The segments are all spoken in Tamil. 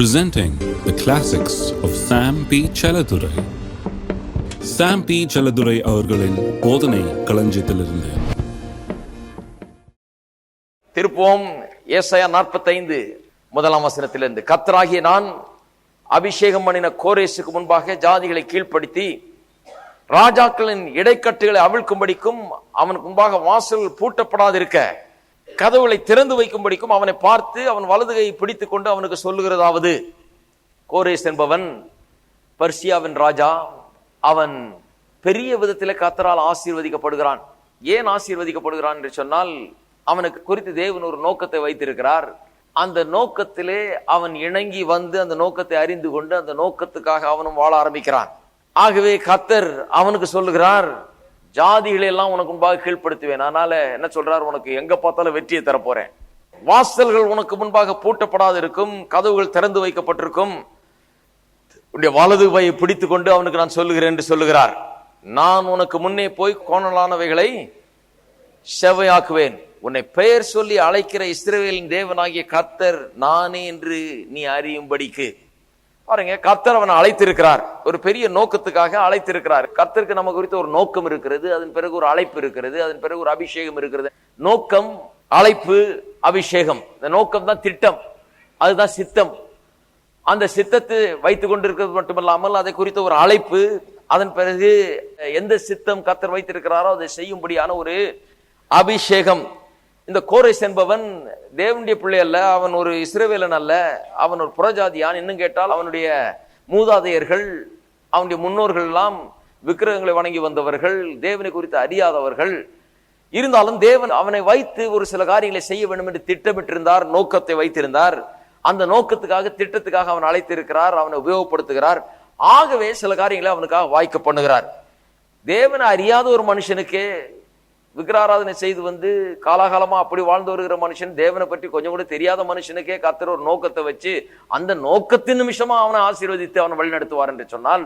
presenting the classics of Sam P. Chaladurai. Sam P Chelladurai அவர்களின் போதனை களஞ்சியத்திலிருந்து திருப்போம் ஏசாயா நாற்பத்தைந்து முதலாம் வசனத்திலிருந்து கத்தராகிய நான் அபிஷேகம் பண்ணின கோரேசுக்கு முன்பாக ஜாதிகளை கீழ்ப்படுத்தி ராஜாக்களின் இடைக்கட்டுகளை அவிழ்க்கும்படிக்கும் அவனுக்கு முன்பாக வாசல் பூட்டப்படாதிருக்க கதவுகளை திறந்து வைக்கும்படிக்கும் அவனை பார்த்து அவன் வலதுகையை பிடித்து கொண்டு அவனுக்கு சொல்லுகிறதாவது. கோரேஸ் என்பவன் பர்சியாவின் ராஜா. அவன் பெரிய விதத்தில் கத்தரால் ஆசீர்வதிக்கப்படுகிறான். ஏன் ஆசீர்வதிக்கப்படுகிறான் என்று சொன்னால் அவனுக்கு குறித்து தேவன் ஒரு நோக்கத்தை வைத்திருக்கிறார். அந்த நோக்கத்திலே அவன் இணங்கி வந்து அந்த நோக்கத்தை அறிந்து கொண்டு அந்த நோக்கத்துக்காக அவனும் வாழ ஆரம்பிக்கிறான். ஆகவே கத்தர் அவனுக்கு சொல்லுகிறார் ஜாதிகளை எல்லாம் உனக்கு முன்பாக கீழ்ப்படுத்துவேன். அதனால என்ன சொல்றாரு? உனக்கு எங்க பார்த்தாலும் வெற்றியை தரப்போறேன். வாசல்கள் உனக்கு முன்பாக பூட்டப்படாது இருக்கும் கதவுகள் திறந்து வைக்கப்பட்டிருக்கும். உன்னுடைய வலது கையை பிடித்து கொண்டு அவனுக்கு நான் சொல்லுகிறேன் என்று சொல்லுகிறார். நான் உனக்கு முன்னே போய் கோணலானவைகளை செவையாக்குவேன் உன்னை பெயர் சொல்லி அழைக்கிற இஸ்ரேலின் தேவனாகிய கத்தர் நானே என்று நீ அறியும்படிக்கு. பாருங்க கத்தர் அவனை அழைத்திருக்கிறார். ஒரு பெரிய நோக்கத்துக்காக அழைத்திருக்கிறார். கத்தருக்கு நம்ம குறித்து ஒரு நோக்கம் இருக்கிறது அதன் பிறகு ஒரு அழைப்பு இருக்கிறது அதன் பிறகு ஒரு அபிஷேகம் இருக்கிறது. நோக்கம் அழைப்பு அபிஷேகம். இந்த நோக்கம் தான் திட்டம். அதுதான் சித்தம். அந்த சித்தத்தை வைத்துக் கொண்டிருக்கிறது மட்டுமல்லாமல் அதை குறித்த ஒரு அழைப்பு அதன் பிறகு எந்த சித்தம் கத்தர் வைத்திருக்கிறாரோ அதை செய்யும்படியான ஒரு அபிஷேகம். இந்த கோரேஸ் என்பவன் தேவனுடைய பிள்ளை அல்ல அவன் ஒரு இஸ்ரேவேலன் அல்ல அவன் ஒரு புறஜாதியான் இன்னும் கேட்டால் அவனுடைய மூதாதையர்கள் அவனுடைய முன்னோர்கள் எல்லாம் விக்கிரகங்களை வணங்கி வந்தவர்கள் தேவனை குறித்து அறியாதவர்கள். இருந்தாலும் தேவன் அவனை வைத்து ஒரு சில காரியங்களை செய்ய வேண்டும் என்று திட்டமிட்டிருந்தார் நோக்கத்தை வைத்திருந்தார். அந்த நோக்கத்துக்காக திட்டத்துக்காக அவன் அழைத்திருக்கிறார் அவனை உபயோகப்படுத்துகிறார். ஆகவே சில காரியங்களை அவனுக்காக வாய்க்க பண்ணுகிறார். தேவனை அறியாத ஒரு மனுஷனுக்கே விக்கிராராதனை செய்து வந்து காலாகாலமா அப்படி வாழ்ந்து வருகிற மனுஷன் தேவனை பற்றி கொஞ்சம் கூட தெரியாத மனுஷனுக்கே கர்த்தர் ஒரு நோக்கத்தை வச்சு அந்த நோக்கத்தின் நிமிஷமா அவனை ஆசீர்வதித்து அவனை வழிநடத்துவார் என்று சொன்னால்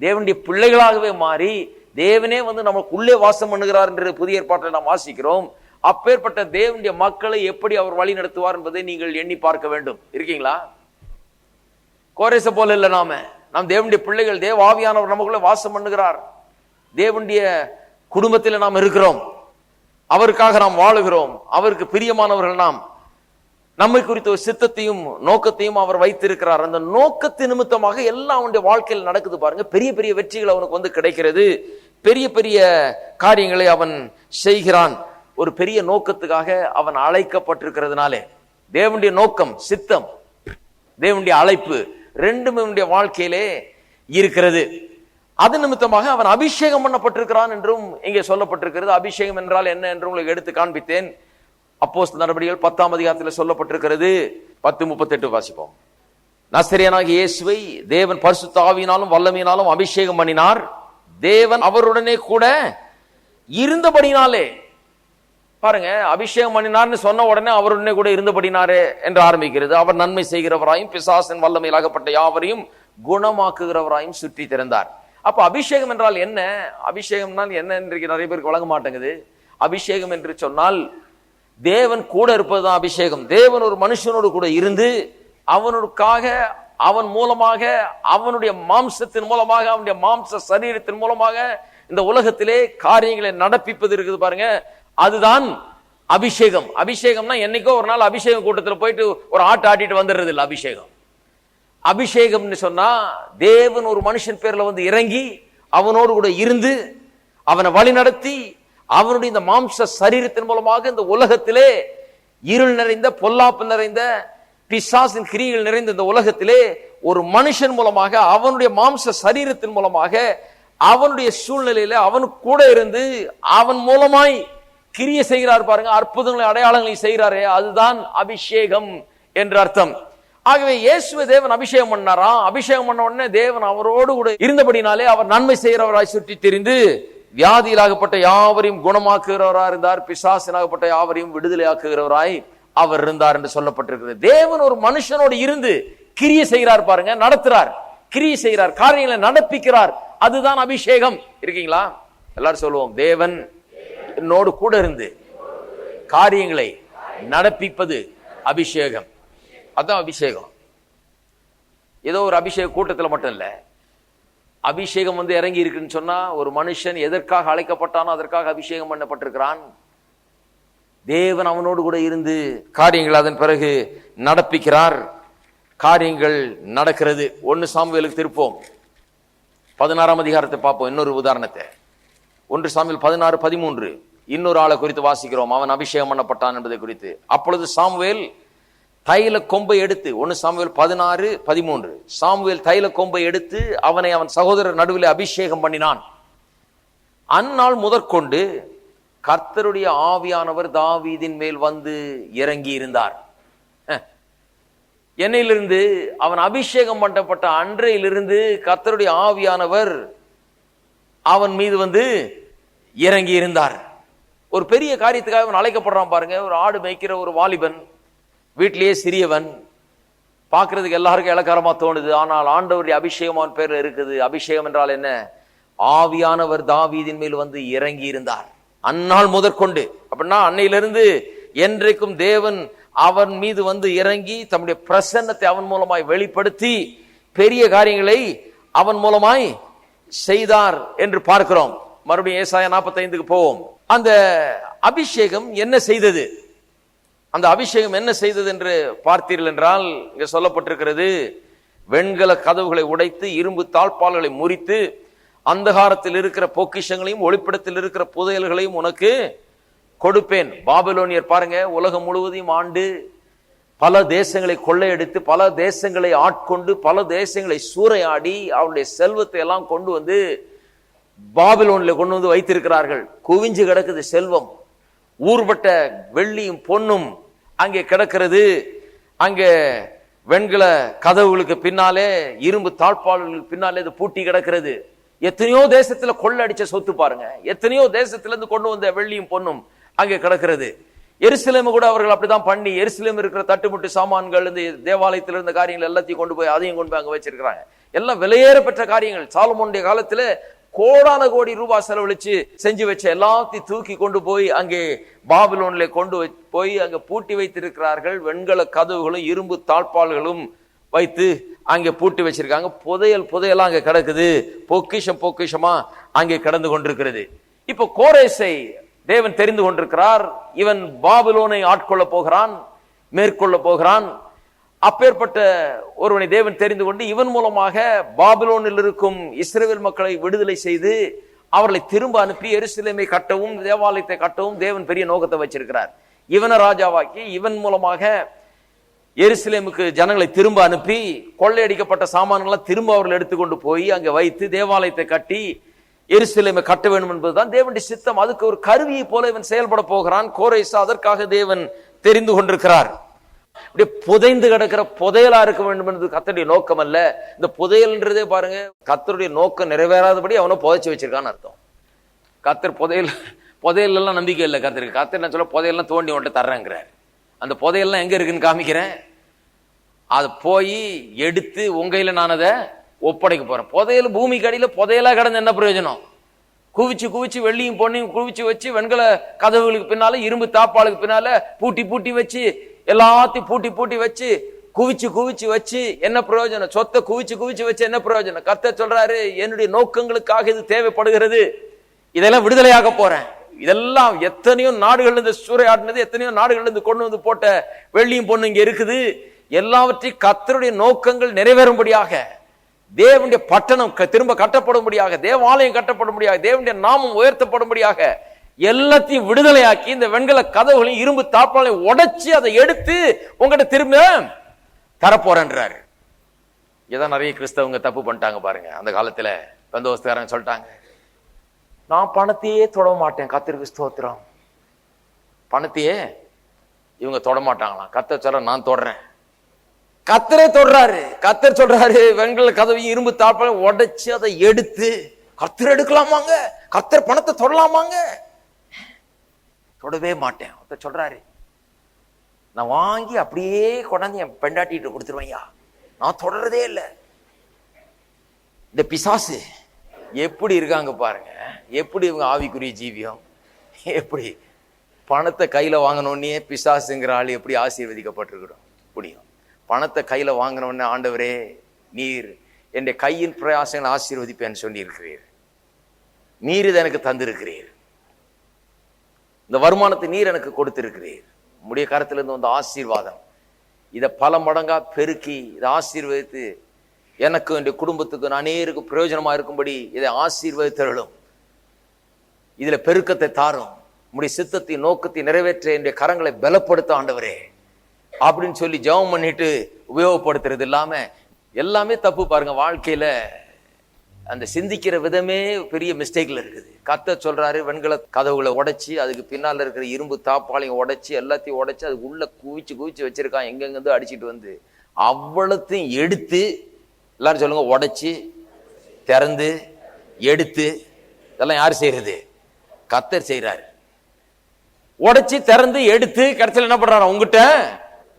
தேவனுடைய பிள்ளைகளாகவே மாறி தேவனே வந்து நமக்குள்ளே வாசம் பண்ணுகிறார் என்று புதிய ஏற்பாட்டில் நாம் வாசிக்கிறோம். அப்பேற்பட்ட தேவனுடைய மக்களை எப்படி அவர் வழி நடத்துவார் என்பதை நீங்கள் எண்ணி பார்க்க வேண்டும். இருக்கீங்களா? கோரேச போல இல்லை நாம. நாம் தேவனுடைய பிள்ளைகள் தேவ ஆவியானவர் நமக்குள்ள வாசம் பண்ணுகிறார். தேவனுடைய குடும்பத்தில் நாம் இருக்கிறோம். அவருக்காக நாம் வாழுகிறோம். அவருக்கு பிரியமானவர்கள் நாம். நம்மை குறித்த ஒரு சித்தத்தையும் நோக்கத்தையும் அவர் வைத்திருக்கிறார். அந்த நோக்கத்து நிமித்தமாக எல்லாம் அவனுடைய வாழ்க்கையில் நடக்குது பாருங்க. பெரிய பெரிய வெற்றிகள் அவனுக்கு வந்து கிடைக்கிறது. பெரிய பெரிய காரியங்களை அவன் செய்கிறான். ஒரு பெரிய நோக்கத்துக்காக அவன் அழைக்கப்பட்டிருக்கிறதுனாலே. தேவனுடைய நோக்கம் சித்தம். தேவனுடைய அழைப்பு. ரெண்டும் இவனுடைய வாழ்க்கையிலே இருக்கிறது. அது நிமித்தமாக அவன் அபிஷேகம் பண்ணப்பட்டிருக்கிறான் என்றும் இங்கே சொல்லப்பட்டிருக்கிறது. அபிஷேகம் என்றால் என்ன என்று உங்களுக்கு எடுத்து காண்பித்தேன். அப்போஸ் நடவடிக்கைகள் பத்தாம் அதிகாரத்தில் சொல்லப்பட்டிருக்கிறது. பத்து முப்பத்தெட்டு வாசிப்போம். நசரியனாகிய இயேசுவை தேவன் பரிசுத்த ஆவியினாலும் வல்லமையினாலும் அபிஷேகம் பண்ணினார். தேவன் அவருடனே கூட இருந்தபடினாலே பாருங்க அபிஷேகம் பண்ணினார்னு சொன்ன உடனே அவருடனே கூட இருந்தபடினாரே என்று ஆரம்பிக்கிறது. அவர் நன்மை செய்கிறவராயும் பிசாசின் வல்லமையிலாகப்பட்ட யாவரையும் குணமாக்குகிறவராயும் சுற்றி திறந்தார். அப்போ அபிஷேகம் என்றால் என்ன? அபிஷேகம்னால் என்ன இன்றைக்கு நிறைய பேருக்கு வழங்க மாட்டேங்குது. அபிஷேகம் என்று சொன்னால் தேவன் கூட இருப்பது தான் அபிஷேகம். தேவன் ஒரு மனுஷனோடு கூட இருந்து அவனுக்காக அவன் மூலமாக அவனுடைய மாம்சத்தின் மூலமாக அவனுடைய மாம்ச சரீரத்தின் மூலமாக இந்த உலகத்திலே காரியங்களை நடப்பிப்பது இருக்குது பாருங்க. அதுதான் அபிஷேகம். அபிஷேகம்னா என்னைக்கோ ஒரு நாள் அபிஷேகம் கூட்டத்தில் போயிட்டு ஒரு ஆட்டு ஆட்டிட்டு வந்துடுறது இல்லை அபிஷேகம். அபிஷேகம்னு சொன்னா தேவன் ஒரு மனுஷன் பேர்ல வந்து இறங்கி அவனோடு கூட இருந்து அவனை வழி நடத்தி அவனுடைய இந்த மாம்ச சரீரத்தின் மூலமாக இந்த உலகத்திலே இருள் நிறைந்த பொல்லாப்பு நிறைந்த பிசாசின் கிரிகள் நிறைந்த இந்த உலகத்திலே ஒரு மனுஷன் மூலமாக அவனுடைய மாம்ச சரீரத்தின் மூலமாக அவனுடைய சூழ்நிலையில அவன் கூட இருந்து அவன் மூலமாய் கிரிய செய்கிறார் பாருங்க அற்புதங்களை அடையாளங்களை செய்கிறாரே அதுதான் அபிஷேகம் என்ற அர்த்தம். ஆகவே இயேசுவை தேவன் அபிஷேகம் பண்ணாராம் அபிஷேகம் பண்ண உடனே தேவன் அவரோடு கூட இருந்தபடினாலே அவர் நன்மை செய்கிறவராய் சுற்றி தெரிந்து வியாதியிலாகப்பட்ட யாவரையும் குணமாக்குகிறவராய் இருந்தார் பிசாசினாகப்பட்ட யாவரையும் விடுதலையாக்குகிறவராய் அவர் இருந்தார் என்று சொல்லப்பட்டிருக்கிறது. தேவன் ஒரு மனுஷனோடு இருந்து கிரிய செய்கிறார் பாருங்க நடத்துறார். கிரிய செய்கிறார் காரியங்களை நடப்பிக்கிறார். அதுதான் அபிஷேகம். இருக்கீங்களா? எல்லாரும் சொல்லுவோம் தேவன் என்னோடு கூட இருந்து காரியங்களை நடப்பிப்பது அபிஷேகம். அதான் அபிஷேகம். ஏதோ ஒரு அபிஷேக கூட்டத்தில் மட்டும் இல்லை. அபிஷேகம் வந்து இறங்கி இருக்குன்னு சொன்னா ஒரு மனுஷன் எதற்காக அழைக்கப்பட்டானோ அதற்காக அபிஷேகம் பண்ணப்பட்டிருக்கிறான். தேவன் அவனோடு கூட இருந்து காரியங்கள் அதன் பிறகு நடப்பிக்கிறார். காரியங்கள் நடக்கிறது. ஒன்னு சாமுவேலுக்கு திருப்போம். பதினாறாம் அதிகாரத்தை பார்ப்போம். இன்னொரு உதாரணத்தை. ஒன்று சாமுவேல் பதினாறு பதிமூன்று. இன்னொரு ஆளை குறித்து வாசிக்கிறோம். அவன் அபிஷேகம் பண்ணப்பட்டான் என்பதை குறித்து. அப்பொழுது சாமுவேல் தைல கொம்பை எடுத்து ஒன்று சாமுவேல் பதினாறு பதிமூன்று. சாமுவேல் தைல கொம்பை எடுத்து அவனை அவன் சகோதரர் நடுவில் அபிஷேகம் பண்ணினான். அந்நாள் முதற்கொண்டு கர்த்தருடைய ஆவியானவர் தாவீதின் மேல் வந்து இறங்கி இருந்தார் என்னையிலிருந்து அவன் அபிஷேகம் பண்ணப்பட்ட அன்றையிலிருந்து கர்த்தருடைய ஆவியானவர் அவன் மீது வந்து இறங்கி இருந்தார் ஒரு பெரிய காரியத்துக்காக அவன் அழைக்கப்படுறான் பாருங்க. ஒரு ஆடு மேய்க்கிற ஒரு வாலிபன் வீட்டிலேயே சிறியவன். பார்க்கறதுக்கு எல்லாருக்கும் இலக்காரமாக தோணுது. ஆனால் ஆண்டவருடைய அபிஷேகமான அவன் இருக்குது. அபிஷேகம் என்றால் என்ன? ஆவியானவர் தாவீதின் மேல் வந்து இறங்கி இருந்தார் அந்நாள் முதற்கொண்டு. அப்படின்னா அன்னையிலிருந்து என்றைக்கும் தேவன் அவன் மீது வந்து இறங்கி தம்முடைய பிரசன்னத்தை அவன் மூலமாய் வெளிப்படுத்தி பெரிய காரியங்களை அவன் மூலமாய் செய்தார் என்று பார்க்கிறோம். மறுபடியும் ஏசாய நாற்பத்தைந்துக்கு போவோம். அந்த அபிஷேகம் என்ன செய்தது? அந்த அபிஷேகம் என்ன செய்தது என்று பார்த்தீர்கள் என்றால் இங்கே சொல்லப்பட்டிருக்கிறது வெண்கல கதவுகளை உடைத்து இரும்பு தாழ்பால்களை முறித்து அந்தகாரத்தில் இருக்கிற பொக்கிஷங்களையும் ஒளிப்படத்தில் இருக்கிற புதையல்களையும் உனக்கு கொடுப்பேன். பாபிலோனியர் பாருங்க உலகம் முழுவதையும் ஆண்டு பல தேசங்களை கொள்ளையடித்து பல தேசங்களை ஆட்கொண்டு பல தேசங்களை சூறையாடி அவருடைய செல்வத்தை எல்லாம் கொண்டு வந்து பாபிலோன்ல கொண்டு வந்து வைத்திருக்கிறார்கள். குவிஞ்சு கிடக்குது செல்வம். ஊர்பட்ட வெள்ளியும் பொன்னும் அங்கே கிடக்கிறது. அங்கே வெண்கல கதவுகளுக்கு பின்னாலே இரும்பு தாழ்பாளர்களுக்கு பின்னாலே இது பூட்டி கிடக்கிறது. எத்தனையோ தேசத்துல கொள்ளடிச்ச சொத்து பாருங்க. எத்தனையோ தேசத்துல இருந்து கொண்டு வந்த வெள்ளியும் பொண்ணும் அங்கே கிடக்கிறது. எருசலேமு கூட அவர்கள் அப்படிதான் பண்ணி எருசலேம் இருக்கிற தட்டுமுட்டு சாமான்கள் இந்த தேவாலயத்தில் இருந்த காரியங்கள் எல்லாத்தையும் கொண்டு போய் அதையும் கொண்டு போய் அங்கே வச்சிருக்கிறாங்க. எல்லாம் விலையேற பெற்ற காரியங்கள். சாலமோனுடைய காலத்தில் கோடான கோடி ரூபாய் செலவழிச்சு செஞ்சு வச்ச எல்லாத்தையும் தூக்கி கொண்டு போய் அங்கே பாபிலோன்ல கொண்டு வை- போய் அங்க பூட்டி வைத்திருக்கிறார்கள். வெண்கல கதவுகளும் இரும்பு தாழ்பால்களும் வைத்து அங்கே பூட்டி வச்சிருக்காங்க. புதையல் புதையெல்லாம் அங்கே கிடக்குது. பொக்கிஷம் பொக்கிஷமா அங்கே கிடந்து கொண்டிருக்கிறது. இப்போ கோரேசை தேவன் தெரிந்து கொண்டிருக்கிறார். இவன் பாபிலோனை ஆட்கொள்ள போகிறான் மேற்கொள்ள போகிறான். அப்பேற்பட்ட ஒருவனை தேவன் தெரிந்து கொண்டு இவன் மூலமாக பாபிலோனில் இருக்கும் இஸ்ரவேல் மக்களை விடுதலை செய்து அவர்களை திரும்ப அனுப்பி எருசலேமை கட்டவும் தேவாலயத்தை கட்டவும் தேவன் பெரிய நோக்கத்தை வச்சிருக்கிறார். இவனை ராஜாவாக்கி இவன் மூலமாக எருசலேமுக்கு ஜனங்களை திரும்ப அனுப்பி கொள்ளையடிக்கப்பட்ட சாமான்களை திரும்ப அவர்கள் எடுத்துக்கொண்டு போய் அங்கே வைத்து தேவாலயத்தை கட்டி எருசலேமை கட்ட வேண்டும் என்பதுதான் தேவனுடைய சித்தம். அதுக்கு ஒரு கருவியை போல இவன் செயல்பட போகிறான். கோரேசா அதற்காக தேவன் தெரிந்து கொண்டிருக்கிறார். அப்படியே புதைந்து கிடக்கிற புதையலா இருக்க வேண்டும் என்பது கத்தருடைய நோக்கம் அல்ல இந்த புதையல்ன்றதே பாருங்க கத்தருடைய நோக்கம் நிறைவேறாதபடி அவனை புதைச்சு வச்சிருக்கான்னு அர்த்தம். கத்தர் புதையல் புதையல்லாம் எல்லாம் நம்பிக்கை இல்லை கத்தருக்கு கத்தர் என்ன சொல்ல புதையெல்லாம் தோண்டி உன்ட்ட தர்றேங்கிறார். அந்த புதையெல்லாம் எங்க இருக்குன்னு காமிக்கிறேன்? அது போய் எடுத்து உங்கையில நான் அதை ஒப்படைக்க போறேன். புதையல் பூமிக்கு அடியில புதையலா கிடந்த என்ன பிரயோஜனம்? குவிச்சு குவிச்சு வெள்ளியும் பொண்ணையும் குவிச்சு வச்சு வெண்கல கதவுகளுக்கு பின்னால இரும்பு தாப்பாளுக்கு பின்னால பூட்டி பூட்டி வச்சு எல்லாத்தையும் பூட்டி பூட்டி வச்சு குவிச்சு குவிச்சு வச்சு என்ன பிரயோஜனம்? சொத்தை குவிச்சு குவிச்சு வச்சு என்ன பிரயோஜனம்? கத்த சொல்றாரு என்னுடைய நோக்கங்களுக்காக இது தேவைப்படுகிறது. இதெல்லாம் விடுதலையாக போறேன். இதெல்லாம் எத்தனையோ நாடுகள்ல இருந்து சூறையாடினது எத்தனையோ நாடுகள்ல இருந்து கொண்டு வந்து போட்ட வெள்ளியும் பொண்ணு இங்க இருக்குது. எல்லாவற்றையும் கத்தருடைய நோக்கங்கள் நிறைவேறும்படியாக தேவனுடைய பட்டணம் க- திரும்ப கட்டப்படும்படியாக தேவாலயம் கட்டப்படும்படியாக தேவனுடைய நாமம் உயர்த்தப்படும்படியாக எல்லாத்தையும் விடுதலையாக்கி இந்த வெண்கல கதவுகளையும் இரும்பு தாப்பாலையும் உடைச்சு அதை எடுத்து உங்ககிட்ட திரும்ப தரப்போறேன்றாரு. இதான் நிறைய கிறிஸ்தவங்க தப்பு பண்ணிட்டாங்க பாருங்க. அந்த காலத்துல பந்தோஸ்தகாரங்க சொல்லிட்டாங்க நான் பணத்தையே தொட மாட்டேன் கத்திற்கு ஸ்தோத்திரம். பணத்தையே இவங்க தொட மாட்டாங்களாம் கத்த சொல்ற நான் தொடுறேன். கத்தரே தொடுறாரு. கத்தர் சொல்றாரு வெண்கல கதவையும் இரும்பு தாப்பாலையும் உடைச்சு அதை எடுத்து கத்தர் எடுக்கலாமாங்க? கத்தர் பணத்தை தொடலாமாங்க? தொடவே மாட்டேன். ஒருத்தர் சொல்றாரு நான் வாங்கி அப்படியே கொண்டாந்து என் பெண்டாட்டிகிட்ட கொடுத்துருவையா நான் தொடர்றதே இல்லை. இந்த பிசாசு எப்படி இருக்காங்க பாருங்க. எப்படி இவங்க ஆவிக்குரிய ஜீவியம். எப்படி பணத்தை கையில் வாங்கினோடனே பிசாசுங்கிற ஆள் எப்படி ஆசீர்வதிக்கப்பட்டிருக்கிறோம்? முடியும் பணத்தை கையில வாங்கினோடனே ஆண்டவரே நீர் என் கையின் பிரயாசங்களை ஆசீர்வதிப்பேன்னு சொல்லியிருக்கிறீர். நீர் இதை எனக்கு தந்திருக்கிறீர். இந்த வருமானத்தை நீர் எனக்கு கொடுத்திருக்கிறீர். உம்முடைய கரத்திலிருந்து வந்த ஆசீர்வாதம். இதை பல மடங்கா பெருக்கி இதை ஆசீர்வதித்து எனக்கும் என்னுடைய குடும்பத்துக்கு அநேருக்கு பிரயோஜனமாக இருக்கும்படி இதை ஆசீர்வதித்தருளும் இதில் பெருக்கத்தை தாரும். உம்முடைய சித்தத்தை நோக்கத்தை நிறைவேற்ற என்னுடைய கரங்களை பலப்படுத்த ஆண்டவரே. அப்படின்னு சொல்லி ஜெபம் பண்ணிட்டு உபயோகப்படுத்துறது இல்லாமல் எல்லாமே தப்பு பாருங்க வாழ்க்கையில. அந்த சிந்திக்கிற விதமே பெரிய மிஸ்டேக்ல இருக்குது. கத்த சொல்றாரு வெண்கல கதவுகளை உடைச்சி அதுக்கு பின்னால் இருக்கிற இரும்பு தாப்பாளையும் உடைச்சி எல்லாத்தையும் உடைச்சி அது உள்ள குவிச்சு குவிச்சு வச்சிருக்கான் எங்கெங்கிருந்து அடிச்சிட்டு வந்து அவ்வளோத்தையும் எடுத்து எல்லாரும் சொல்லுங்க உடைச்சி திறந்து எடுத்து இதெல்லாம் யார் செய்யறது? கத்தர் செய்கிறார் உடைச்சி திறந்து எடுத்து கடைசியில் என்ன பண்றாரு? உங்ககிட்ட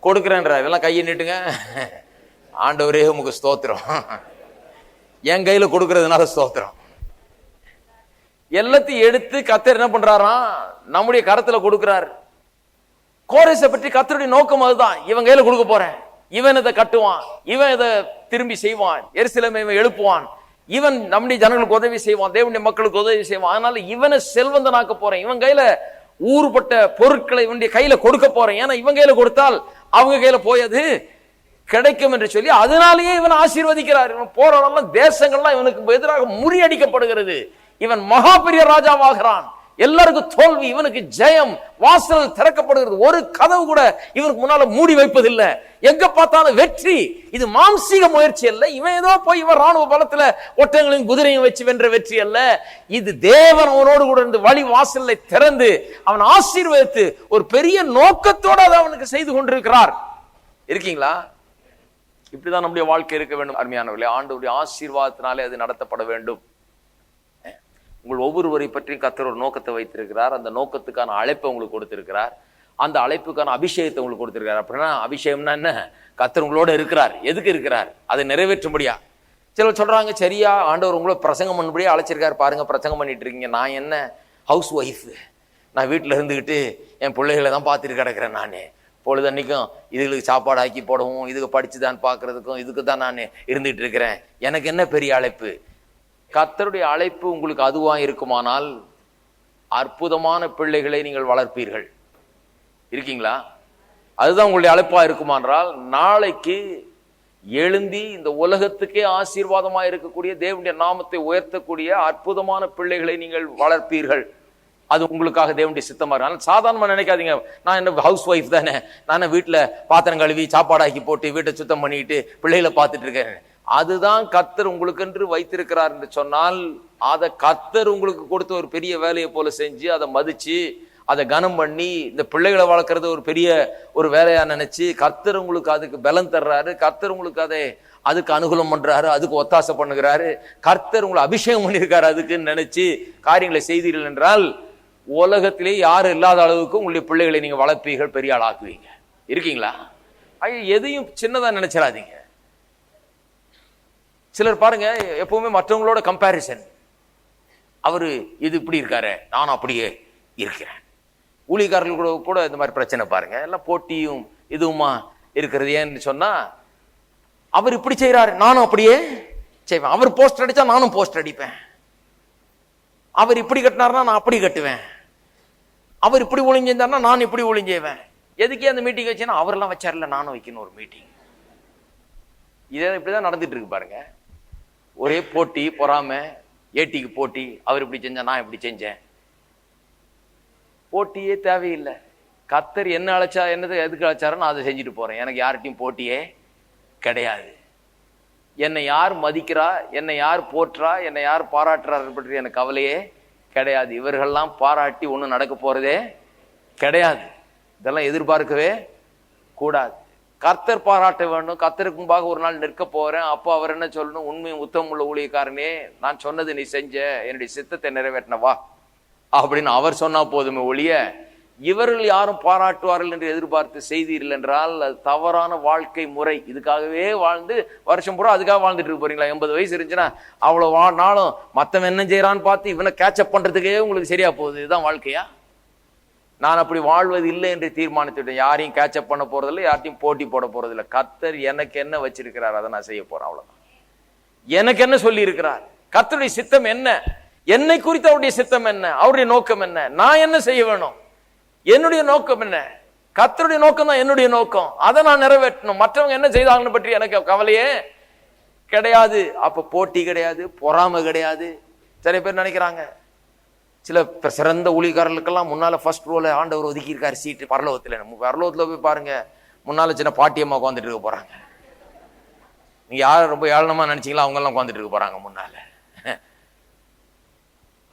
கொடுக்குறேன்றார். இதெல்லாம் கையை நீட்டுங்க. ஆண்டவரே உமக்கு ஸ்தோத்திரம். என் கையில கொடுக்கறதுனால ஸ்தோத்திரம். எல்லாத்தையும் எடுத்து கத்தர் என்ன பண்றாராம் நம்முடைய கரத்துல கொடுக்கிறார். கோரேசை பற்றி கத்தருடைய நோக்கம் அதுதான். இவன் கையில கொடுக்க போறேன். இவன் இதை கட்டுவான். இவன் இதை திரும்பி செய்வான். எரிசிலமை இவன் எழுப்புவான். இவன் நம்முடைய ஜனங்களுக்கு உதவி செய்வான். தேவனுடைய மக்களுக்கு உதவி செய்வான். அதனால இவனை செல்வந்தனாக்க போறேன். இவன் கையில ஊறுபட்ட பொருட்களை இவனுடைய கையில கொடுக்க போறேன். ஏன்னா இவன் கையில கொடுத்தால் அவங்க கையில போயது. கிடைக்கும் என்று சொல்லி அதனாலேயே இவன் ஆசீர்வதிக்கிறார். இவன் போராடலாம் தேசங்கள்லாம் இவனுக்கு எதிராக முறியடிக்கப்படுகிறது. இவன் மகா பெரிய ராஜாவாகிறான். எல்லாருக்கும் தோல்வி இவனுக்கு ஜெயம் வாசல் திறக்கப்படுகிறது. ஒரு கதவு கூட இவனுக்கு முன்னால மூடி வைப்பதில்லை. எங்க பார்த்தாலும் வெற்றி. இது மாம்சீக முயற்சி அல்ல. இவன் ஏதோ போய் இவன் ராணுவ பலத்துல ஒட்டங்களையும் குதிரையும் வச்சு வென்ற வெற்றி அல்ல. இது தேவன் அவனோடு கூட இருந்து வழி வாசலை திறந்து அவன் ஆசீர்வதித்து ஒரு பெரிய நோக்கத்தோடு அதை அவனுக்கு செய்து கொண்டிருக்கிறார். இருக்கீங்களா? இப்படிதான் நம்முடைய வாழ்க்கை இருக்க வேண்டும் அருமையானவர்களே. ஆண்டவருடைய ஆசீர்வாதத்தினாலே அது நடத்தப்பட வேண்டும். உங்கள் ஒவ்வொருவரை பற்றியும் கத்தர் ஒரு நோக்கத்தை வைத்திருக்கிறார். அந்த நோக்கத்துக்கான அழைப்பை உங்களுக்கு கொடுத்திருக்கிறார். அந்த அழைப்புக்கான அபிஷேகத்தை உங்களுக்கு கொடுத்திருக்கிறார். அப்படின்னா அபிஷேகம்னா என்ன? கத்தர் உங்களோட இருக்கிறார். எதுக்கு இருக்கிறார்? அதை நிறைவேற்றும்படியா? சிலர் சொல்றாங்க சரியா ஆண்டவர் உங்களை பிரசங்கம் பண்ணும்படியா அழைச்சிருக்காரு. பாருங்க பிரசங்கம் பண்ணிட்டு இருக்கீங்க. நான் என்ன? ஹவுஸ் ஒய்ஃப் நான் வீட்டில் இருந்துக்கிட்டு என் பிள்ளைகளை தான் பார்த்துட்டு கிடக்கிறேன் நான். பொழுதன்னைக்கும் இதுகளுக்கு சாப்பாடு ஆக்கி போடவும் இதுக்கு படித்து தான் பார்க்கறதுக்கும் இதுக்கு தான் நான் இருந்துகிட்டு இருக்கிறேன். எனக்கு என்ன பெரிய அழைப்பு? கர்த்தருடைய அழைப்பு உங்களுக்கு அதுவாக இருக்குமானால் அற்புதமான பிள்ளைகளை நீங்கள் வளர்ப்பீர்கள். இருக்கீங்களா? அதுதான் உங்களுடைய அழைப்பாக இருக்குமானால் நாளைக்கு எழுந்தி இந்த உலகத்துக்கே ஆசீர்வாதமாக இருக்கக்கூடிய தேவனுடைய நாமத்தை உயர்த்தக்கூடிய அற்புதமான பிள்ளைகளை நீங்கள் வளர்ப்பீர்கள். அது உங்களுக்காக தேவனுடைய சித்தமாக இருக்கும். சாதாரணமாக சாதாரணமா நினைக்காதீங்க. நான் என்ன ஹவுஸ் ஒய்ஃப் தானே? நான் வீட்டில் பாத்திரம் கழுவி சாப்பாடாக்கி போட்டு வீட்டை சுத்தம் பண்ணிட்டு பிள்ளைகளை பார்த்துட்டு இருக்கேன். அதுதான் கத்தர் உங்களுக்கென்று வைத்திருக்கிறார் என்று சொன்னால் அதை கத்தர் உங்களுக்கு கொடுத்த ஒரு பெரிய வேலையை போல செஞ்சு அதை மதித்து அதை கனம் பண்ணி இந்த பிள்ளைகளை வளர்க்குறது ஒரு பெரிய ஒரு வேலையாக நினச்சி கர்த்தர் உங்களுக்கு அதுக்கு பலம் தர்றாரு. கர்த்தர் உங்களுக்கு அதை அதுக்கு அனுகூலம் பண்ணுறாரு அதுக்கு ஒத்தாசை பண்ணுகிறாரு. கர்த்தர் உங்களை அபிஷேகம் பண்ணியிருக்காரு. அதுக்குன்னு நினச்சி காரியங்களை செய்தீர்கள் என்றால் உலகத்திலே யாரும் இல்லாத அளவுக்கு உங்களுடைய பிள்ளைகளை நீங்க வளர்ப்பீர்கள் பெரிய ஆளாக்குவீங்க இருக்கீங்களா? ஐயோ எதையும் சின்னதா நினைச்சிடாதீங்க. சிலர் பாருங்க எப்பவுமே மற்றவங்களோட கம்பேரிசன் அவர் இது இப்படி இருக்காரு நான் அப்படியே இருக்கிறேன். ஊழியக்காரர்கள் கூட கூட இந்த மாதிரி பிரச்சனை பாருங்க. எல்லாம் போட்டியும் இதுவுமா இருக்கிறது. ஏன்னு சொன்னா அவர் இப்படி செய்யறாரு நானும் அப்படியே செய்வேன். அவர் போஸ்டர் அடிச்சா நானும் போஸ்டர் அடிப்பேன். அவர் இப்படி கட்டினார்னா நான் அப்படி கட்டுவேன். அவர் இப்படி ஒளிஞ்சிருந்தார்னா நான் இப்படி ஒளிஞ்சேவேன் எதுக்கே அந்த மீட்டிங் வச்சேன்னா அவரெல்லாம் வச்சார்ல நானும் வைக்கணும் ஒரு மீட்டிங் இதே இப்படிதான் நடந்துட்டு இருக்கு பாருங்க. ஒரே போட்டி பொறாமை ஏட்டிக்கு போட்டி அவர் இப்படி செஞ்சா நான் இப்படி செஞ்சேன். போட்டியே தேவையில்லை. கத்தர் என்ன அழைச்சா என்னது எதுக்கு அழைச்சாரோ நான் அதை செஞ்சுட்டு போறேன். எனக்கு யார்கிட்டயும் போட்டியே கிடையாது. என்னை யார் மதிக்கிறா என்னை யார் போற்றா என்னை யார் பாராட்டுறாரு பற்றி எனக்கு கவலையே கிடையாது. இவர்கள்லாம் பாராட்டி ஒன்றும் நடக்க போகிறதே கிடையாது. இதெல்லாம் எதிர்பார்க்கவே கூடாது. கர்த்தர் பாராட்ட வேண்டும். கர்த்தருக்கு முன்பாக ஒரு நாள் நிற்க போகிறேன் அப்போ அவர் என்ன சொல்லணும்? உண்மையும் உத்தமம் உள்ள ஊழியக்காரனே நான் சொன்னது நீ செஞ்ச என்னுடைய சித்தத்தை நிறைவேற்றினவா அப்படின்னு அவர் சொன்னா போதுமே ஒழிய இவர்கள் யாரும் பாராட்டுவார்கள் என்று எதிர்பார்த்து செய்தீர்கள் என்றால் அது தவறான வாழ்க்கை முறை. இதுக்காகவே வாழ்ந்து வருஷம் பூரா அதுக்காக வாழ்ந்துட்டு இருக்க போறீங்களா? எண்பது வயசு இருந்துச்சுன்னா அவ்வளோ வா நாளும் என்ன செய்யறான்னு பார்த்து இவனை கேட்சப் பண்ணுறதுக்கே உங்களுக்கு சரியா போகுது. இதுதான் வாழ்க்கையா? நான் அப்படி வாழ்வது இல்லை என்று தீர்மானித்துட்டேன் யாரையும் கேட்சப் பண்ண போறதில்லை யார்ட்டையும் போட்டி போட போறதில்லை. கத்தர் எனக்கு என்ன வச்சிருக்கிறார்? அதை நான் செய்ய போறேன் அவ்வளோதான் எனக்கு என்ன சொல்லி இருக்கிறார் சித்தம் என்ன? என்னை குறித்து அவருடைய சித்தம் என்ன? அவருடைய நோக்கம் என்ன? நான் என்ன செய்ய வேணும்? என்னுடைய நோக்கம் என்ன? கத்தருடைய நோக்கம் தான் என்னுடைய நோக்கம். அதை நான் நிறைவேற்றணும். மற்றவங்க என்ன செய்தாங்கன்னு பற்றி எனக்கு கவலையே கிடையாது. அப்போ போட்டி கிடையாது பொறாமை கிடையாது. சில பேர் நினைக்கிறாங்க. சில சிறந்த ஊழியக்காரர்களுக்கெல்லாம் முன்னால் ஃபர்ஸ்ட் ரோல ஆண்டவர் ஒதுக்கியிருக்காரு சீட்டு பரலோகத்தில். பரலோகத்தில் போய் பாருங்கள் முன்னால் சின்ன பாட்டியம்மா உட்காந்துட்டு இருக்க போகிறாங்க நீங்கள் யார் ரொம்ப ஏளனமாக நினச்சிங்களா? அவங்கெல்லாம் உட்காந்துட்டு இருக்க போகிறாங்க முன்னால்.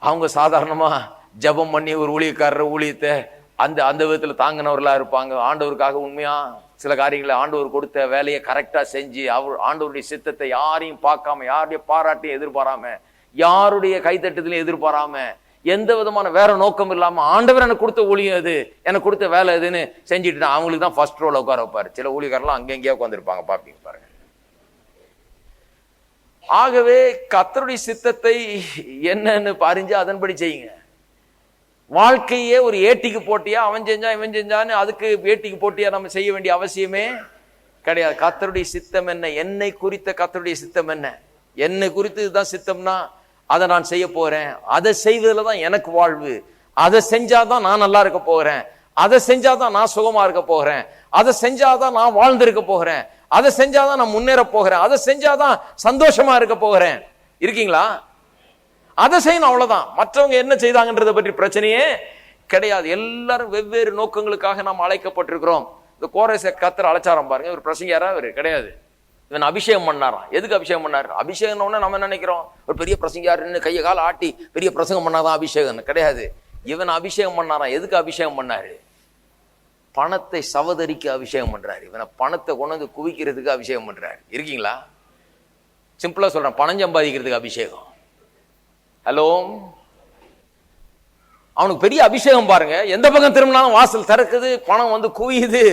அவங்க சாதாரணமாக ஜெபம் பண்ணி ஒரு ஊழியக்காரர் ஊழியத்தை அந்த அந்த விதத்தில் தாங்கினவர்களாக இருப்பாங்க. ஆண்டவருக்காக உண்மையா சில காரியங்களை ஆண்டவர் கொடுத்த வேலையை கரெக்டாக செஞ்சு அவர் ஆண்டவருடைய சித்தத்தை யாரையும் பார்க்காம யாருடைய பாராட்டையும் எதிர்பாராம யாருடைய கைத்தட்டத்திலையும் எதிர்பாராம எந்த விதமான வேற நோக்கம் இல்லாமல் ஆண்டவர் எனக்கு கொடுத்த ஊழியம் அது எனக்கு கொடுத்த வேலை எதுன்னு செஞ்சுட்டு அவங்களுக்கு தான் ஃபர்ஸ்ட் ரோல உட்கார வைப்பார். சில ஊழியக்காரெல்லாம் அங்கங்கேயே உட்காந்துருப்பாங்க பார்ப்பீங்க பாருங்க. ஆகவே கத்தருடைய சித்தத்தை என்னன்னு பாரிஞ்சு அதன்படி செய்யுங்க. வாழ்க்கையே ஒரு ஏட்டிக்கு போட்டியா? அவன் செஞ்சான் இவன் செஞ்சான்னு அதுக்கு ஏட்டிக்கு போட்டியா நம்ம செய்ய வேண்டிய அவசியமே கிடையாது. கத்தருடைய சித்தம் என்ன? என்னை குறித்த கத்தருடைய சித்தம் என்ன? என்னை குறித்து இதுதான் சித்தம்னா அதை நான் செய்ய போறேன். அதை செய்வதில் தான் எனக்கு வாழ்வு. அதை செஞ்சாதான் நான் நல்லா இருக்க போகிறேன் அதை செஞ்சாதான் நான் சுகமா இருக்க போகிறேன் அதை செஞ்சாதான் நான் வாழ்ந்திருக்க போகிறேன் அதை செஞ்சாதான் நான் முன்னேற போகிறேன். அதை செஞ்சாதான் சந்தோஷமா இருக்க போகிறேன். இருக்கீங்களா? அதை செய்யணும் அவ்வளோதான் மற்றவங்க என்ன செய்தாங்கன்றதை பற்றி பிரச்சனையே கிடையாது. எல்லாரும் வெவ்வேறு நோக்கங்களுக்காக நாம் அழைக்கப்பட்டிருக்கிறோம். இந்த கோரேச கத்தர் அழைச்சாரம் பாருங்க. ஒரு பிரசங்கியாரா? இவர் கிடையாது. இவன் அபிஷேகம் பண்ணாராம். எதுக்கு அபிஷேகம் பண்ணார்? அபிஷேகம் நம்ம நினைக்கிறோம்? ஒரு பெரிய பிரசங்கியாருன்னு கையை கால ஆட்டி பெரிய பிரசங்கம் பண்ணாதான் அபிஷேகம். கிடையாது. இவன் அபிஷேகம் பண்ணாராம். எதுக்கு அபிஷேகம் பண்ணாரு? பணத்தை சவதரிக்க அபிஷேகம் பண்றாரு. இவனை பணத்தை கொண்டு வந்து குவிக்கிறதுக்கு அபிஷேகம் பண்றாரு. இருக்கீங்களா? சிம்பிளா சொல்றேன். பணம் சம்பாதிக்கிறதுக்கு அபிஷேகம். ஹலோ? அவனுக்கு பெரிய அபிஷேகம் பாருங்க. எந்த பக்கம் திரும்பினாலும் வாசல் திறக்குது பணம் வந்து குவியுது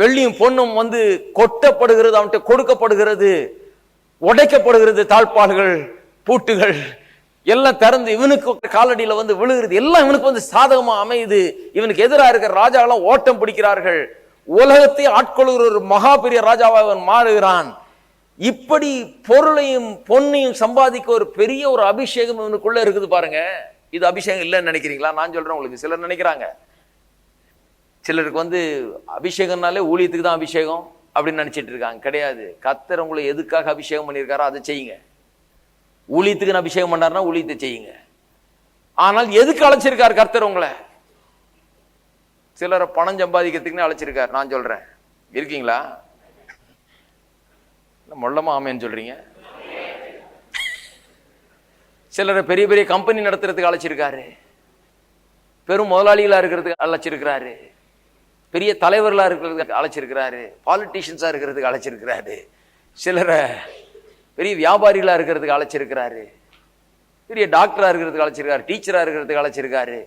வெள்ளியும் பொண்ணும் வந்து கொட்டப்படுகிறது அவன்கிட்ட கொடுக்கப்படுகிறது உடைக்கப்படுகிறது தாழ்பாடுகள் பூட்டுகள் எல்லாம் திறந்து இவனுக்கு காலடியில் வந்து விழுகிறது எல்லாம் இவனுக்கு வந்து சாதகமாக அமையுது. இவனுக்கு எதிராக இருக்கிற ராஜாவெல்லாம் ஓட்டம் பிடிக்கிறார்கள். உலகத்தை ஆட்கொள்கிற ஒரு மகா பெரிய ராஜாவாக இவன் மாறுகிறான். இப்படி பொருளையும் பொன்னையும் சம்பாதிக்க ஒரு பெரிய ஒரு அபிஷேகம் இவனுக்குள்ள இருக்குது பாருங்க. இது அபிஷேகம் இல்லைன்னு நினைக்கிறீங்களா? நான் சொல்றேன் உங்களுக்கு. சிலர் நினைக்கிறாங்க. சிலருக்கு வந்து அபிஷேகம்னாலே ஊழியத்துக்கு தான் அபிஷேகம் அப்படின்னு நினைச்சிட்டு இருக்காங்க. கிடையாது. கத்தர் உங்களை எதுக்காக அபிஷேகம் பண்ணியிருக்காரோ அதை செய்யுங்க. ஊழியத்துக்குன்னு அபிஷேகம் பண்ணாருன்னா ஊழியத்தை செய்யுங்க. ஆனால் எதுக்கு அழைச்சிருக்கார் கர்த்தர் உங்களை? சிலரை பணம் சம்பாதிக்கிறதுக்குன்னு அழைச்சிருக்கார். நான் சொல்றேன். இருக்கீங்களா? என்ன மொள்ளமா ஆமேன்னு சொல்றீங்க. சிலரை பெரிய பெரிய கம்பெனி நடத்துறதுக்கு அழைச்சிருக்காரு. பெரும் முதலாளிகளாக இருக்கிறதுக்கு அழைச்சிருக்கிறாரு. பெரிய தலைவர்களாக இருக்கிறதுக்கு அழைச்சிருக்கிறாரு. பாலிட்டிஷியன்ஸாக இருக்கிறதுக்கு அழைச்சிருக்கிறாரு. சிலரை பெரிய வியாபாரிகளாக இருக்கிறதுக்கு அழைச்சிருக்கிறாரு. பெரிய டாக்டராக இருக்கிறதுக்கு அழைச்சிருக்காரு டீச்சராக இருக்கிறதுக்கு அழைச்சிருக்காரு.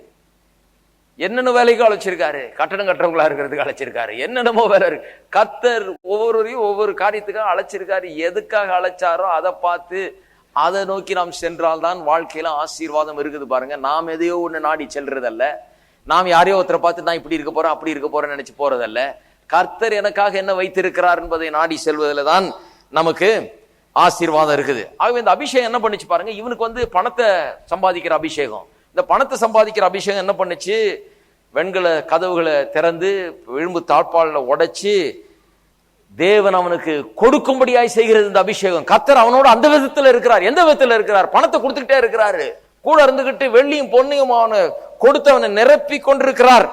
என்னென்ன வேலைக்கும் அழைச்சிருக்காரு. கட்டணம் கட்டுறவங்களா இருக்கிறதுக்கு அழைச்சிருக்காரு. என்னென்னமோ வேலை இருக்கு. கத்தர் ஒவ்வொருவரையும் ஒவ்வொரு காரியத்துக்காக அழைச்சிருக்காரு. எதுக்காக அழைச்சாரோ அதை பார்த்து அதை நோக்கி நாம் சென்றால்தான் வாழ்க்கையில ஆசீர்வாதம் இருக்குது பாருங்க. நாம் எதையோ ஒன்று நாடி செல்றதல்ல. நாம் யாரையோ ஒருத்தரை பார்த்து நான் இப்படி இருக்க போறேன் அப்படி இருக்க போறேன்னு நினைச்சு போறதல்ல. கர்த்தர் எனக்காக என்ன வைத்திருக்கிறார் என்பதை நாடி செல்வதில் தான் நமக்கு ஆசீர்வாதம் இருக்குது. ஆகவே இந்த அபிஷேகம் என்ன பண்ணுச்சு பாருங்க. இவனுக்கு வந்து பணத்தை சம்பாதிக்கிற அபிஷேகம். இந்த பணத்தை சம்பாதிக்கிற அபிஷேகம் என்ன பண்ணுச்சு? வெண்கல கதவுகளை திறந்து விழும்பு தாழ்பாலில் உடைச்சு தேவன் அவனுக்கு கொடுக்கும்படியாய் செய்கிறது இந்த அபிஷேகம். கத்தர் அவனோட அந்த விதத்தில் இருக்கிறார். எந்த விதத்தில் இருக்கிறார்? பணத்தை கொடுத்துக்கிட்டே இருக்கிறாரு. கூட இருந்துகிட்டு வெள்ளியும் பொன்னையும் அவனு கொடுத்து அவனை நிரப்பி கொண்டிருக்கிறார்.